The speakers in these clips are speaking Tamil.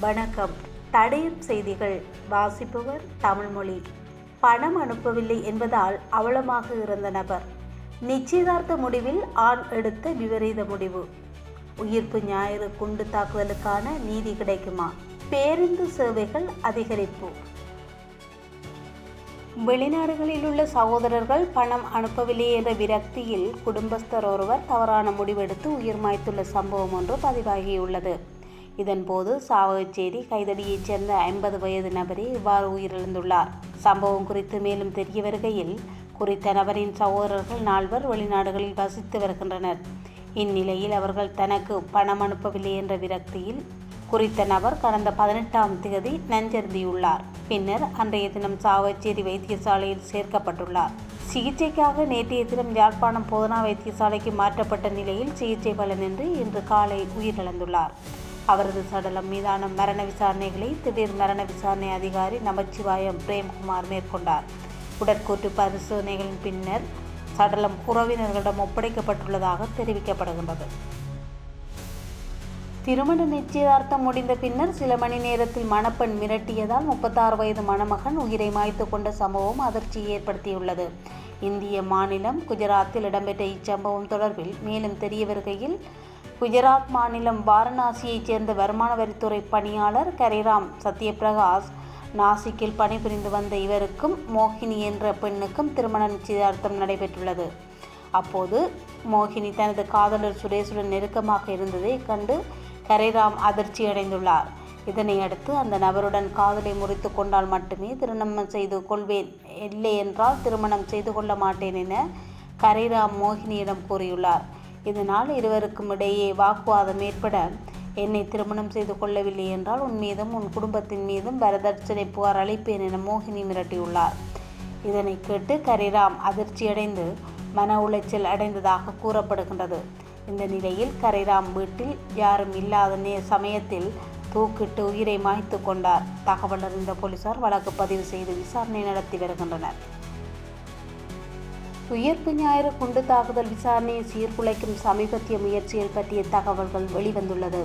வணக்கம். தடயம் செய்திகள். வாசிப்பவர் தமிழ்மொழி. பணம் அனுப்பவில்லை என்பதால் அவலமாக இருந்த நபர். நிச்சயதார்த்த முடிவில் ஆண் எடுத்த விபரீத முடிவு. உயிர்ப்பு ஞாயிறு குண்டு தாக்குதலுக்கான நீதி கிடைக்குமா? பேருந்து சேவைகள் அதிகரிப்பு. வெளிநாடுகளில் உள்ள சகோதரர்கள் பணம் அனுப்பவில்லை என்ற விரக்தியில் குடும்பஸ்தர் ஒருவர் தவறான முடிவெடுத்து உயிர் மாய்த்துள்ள சம்பவம் ஒன்று பதிவாகியுள்ளது. இதன்போது சாவகச்சேரி கைதடியைச் சேர்ந்த ஐம்பது வயது நபரே இவ்வாறு உயிரிழந்துள்ளார். சம்பவம் குறித்து மேலும் தெரிய வருகையில் குறித்த நபரின் சகோதரர்கள் நால்வர் வெளிநாடுகளில் வசித்து வருகின்றனர். இந்நிலையில் அவர்கள் தனக்கு பணம் அனுப்பவில்லை என்ற விரக்தியில் குறித்த நபர் கடந்த பதினெட்டாம் தேதி நஞ்சருந்தியுள்ளார் பின்னர் அன்றைய தினம் சாவச்சேரி வைத்தியசாலையில் சேர்க்கப்பட்டுள்ளார். சிகிச்சைக்காக நேற்றைய தினம் யாழ்ப்பாணம் போதனா வைத்தியசாலைக்கு மாற்றப்பட்ட நிலையில் சிகிச்சை பலனின்றி இன்று காலை உயிரிழந்துள்ளார். அவரது சடலம் மீதான மரண விசாரணைகளை திடீர் மரண விசாரணை அதிகாரி நமச்சிவாயம் பிரேம்குமார் மேற்கொண்டார். உடற்கூற்று பரிசோதனைகளின் பின்னர் சடலம் உறவினர்களிடம் ஒப்படைக்கப்பட்டுள்ளதாக தெரிவிக்கப்படுகின்றது. திருமண நிச்சயதார்த்தம் முடிந்த பின்னர் சில மணி நேரத்தில் மணப்பெண் மிரட்டியதால் முப்பத்தாறு வயது மணமகன் உயிரை மாய்த்து கொண்ட சம்பவம் அதிர்ச்சியை ஏற்படுத்தியுள்ளது. இந்திய மாநிலம் குஜராத்தில் இடம்பெற்ற இச்சம்பவம் தொடர்பில் மேலும் தெரிய வருகையில் குஜராத் மாநிலம் வாரணாசியைச் சேர்ந்த வருமான வரித்துறை பணியாளர் கரிராம் சத்யபிரகாஷ். நாசிக்கில் பணிபுரிந்து வந்த இவருக்கும் மோகினி என்ற பெண்ணுக்கும் திருமண நிச்சயதார்த்தம் நடைபெற்றுள்ளது. அப்போது மோகினி தனது காதலர் சுரேஷுடன் நெருக்கமாக இருந்ததை கண்டு கரைராம் அதிர்ச்சி அடைந்துள்ளார். இதனை அடுத்து அந்த நபருடன் காதலை முறித்து கொண்டால் மட்டுமே திருமணம் செய்து கொள்வேன் இல்லை என்றால் திருமணம் செய்து கொள்ள மாட்டேன் என கரைராம் மோகினியிடம் கூறியுள்ளார். இதனால் இருவருக்கும் இடையே வாக்குவாதம் ஏற்பட என்னை திருமணம் செய்து கொள்ளவில்லை என்றால் உன் மீதும் உன் குடும்பத்தின் மீதும் வரதட்சணை புகார் அளிப்பேன் என மோகினி மிரட்டியுள்ளார். இதனை கேட்டு கரிராம் அதிர்ச்சியடைந்து மன உளைச்சல் அடைந்ததாக கூறப்படுகின்றது. இந்த நிலையில் கரைராம் வீட்டில் யாரும் இல்லாத நே சமயத்தில் தூக்கிட்டு உயிரை மாய்த்து கொண்டார். தகவல் அறிந்த போலீசார் வழக்கு பதிவு செய்து விசாரணை நடத்தி வருகின்றனர். உயிர்ப்பு ஞாயிறு குண்டு தாக்குதல் விசாரணையை சீர்குலைக்கும் சமீபத்திய முயற்சிகள் பற்றிய தகவல்கள் வெளிவந்துள்ளது.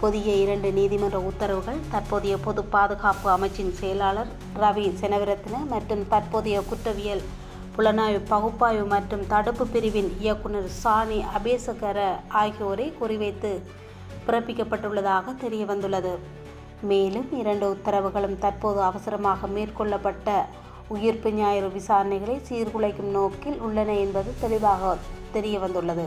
புதிய இரண்டு நீதிமன்ற உத்தரவுகள் தற்போதைய பொது பாதுகாப்பு அமைச்சின் செயலாளர் ரவி செனவிரத்ன மற்றும் தற்போதைய குற்றவியல் புலனாய்வு பகுப்பாய்வு மற்றும் தடுப்பு பிரிவின் இயக்குனர் சாணி அபேசகர ஆகியோரை குறிவைத்து பிறப்பிக்கப்பட்டுள்ளதாக தெரிய வந்துள்ளது மேலும் இரண்டு உத்தரவுகளும் தற்போது அவசரமாக மேற்கொள்ளப்பட்ட உயிர்ப்பு ஞாயிறு விசாரணைகளை சீர்குலைக்கும் நோக்கில் உள்ளன என்பது தெளிவாக தெரிய வந்துள்ளது.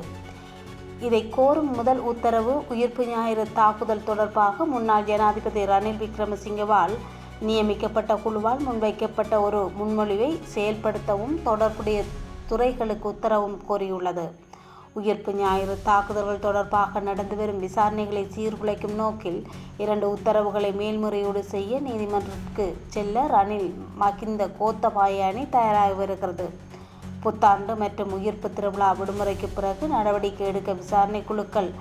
இதை கோரும் முதல் உத்தரவு உயிர்ப்பு ஞாயிறு தாக்குதல் தொடர்பாக முன்னாள் ஜனாதிபதி ரணில் விக்ரமசிங்கவால் நியமிக்கப்பட்ட குழுவால் முன்வைக்கப்பட்ட ஒரு முன்மொழிவை செயல்படுத்தவும் தொடர்புடைய துறைகளுக்கு உத்தரவும் கோரியுள்ளது. உயிர்ப்பு ஞாயிறு தாக்குதல்கள் தொடர்பாக நடந்து வரும் விசாரணைகளை சீர்குலைக்கும் நோக்கில் இரண்டு உத்தரவுகளை மேல்முறையீடு செய்ய நீதிமன்றத்திற்கு செல்ல ரணில் மகிந்த கோத்தபாய அணி தயாராகி வருகிறது புத்தாண்டு மற்றும் உயிர்ப்பு திருவிழா விடுமுறைக்கு பிறகு நடவடிக்கை எடுக்க விசாரணை குழுக்கள்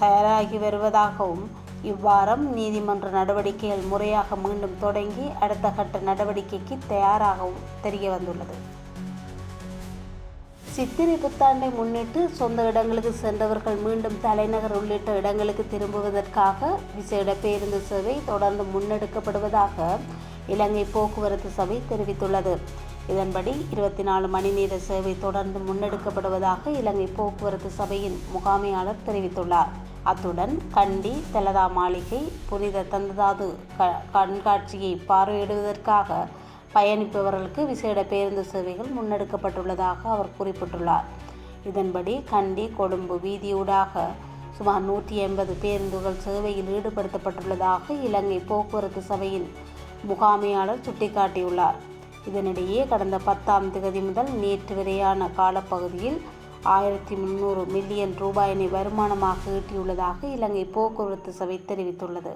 தயாராகி வருவதாகவும் இவ்வாரம் நீதிமன்ற நடவடிக்கைகள் முறையாக மீண்டும் தொடங்கி அடுத்த கட்ட நடவடிக்கைக்கு தயாராகவும் தெரிய வந்துள்ளது சித்திரை புத்தாண்டை முன்னிட்டு சொந்த இடங்களுக்கு சென்றவர்கள் மீண்டும் தலைநகர் உள்ளிட்ட இடங்களுக்கு திரும்புவதற்காக விசேட பேருந்து சேவை தொடர்ந்து முன்னெடுக்கப்படுவதாக இலங்கை போக்குவரத்து சபை தெரிவித்துள்ளது. இதன்படி இருபத்தி நாலு மணி நேர சேவை தொடர்ந்து முன்னெடுக்கப்படுவதாக இலங்கை போக்குவரத்து சபையின் முகாமையாளர் தெரிவித்துள்ளார். அத்துடன் கண்டி தெலதா மாளிகை புனித தந்ததாது கண்காட்சியை பார்வையிடுவதற்காக பயணிப்பவர்களுக்கு விசேட பேருந்து சேவைகள் முன்னெடுக்கப்பட்டுள்ளதாக அவர் குறிப்பிட்டுள்ளார். இதன்படி கண்டி கொழும்பு வீதியூடாக சுமார் நூற்றி எண்பது பேருந்துகள் சேவையில் ஈடுபடுத்தப்பட்டுள்ளதாக இலங்கை போக்குவரத்து சபையின் முகாமையாளர் சுட்டிக்காட்டியுள்ளார். இதனிடையே கடந்த பத்தாம் தேதி முதல் நேற்று வரையான காலப்பகுதியில் ஆயிரத்தி முன்னூறு மில்லியன் ரூபாயினை வருமானமாக ஈட்டியுள்ளதாக இலங்கை போக்குவரத்து சபை தெரிவித்துள்ளது.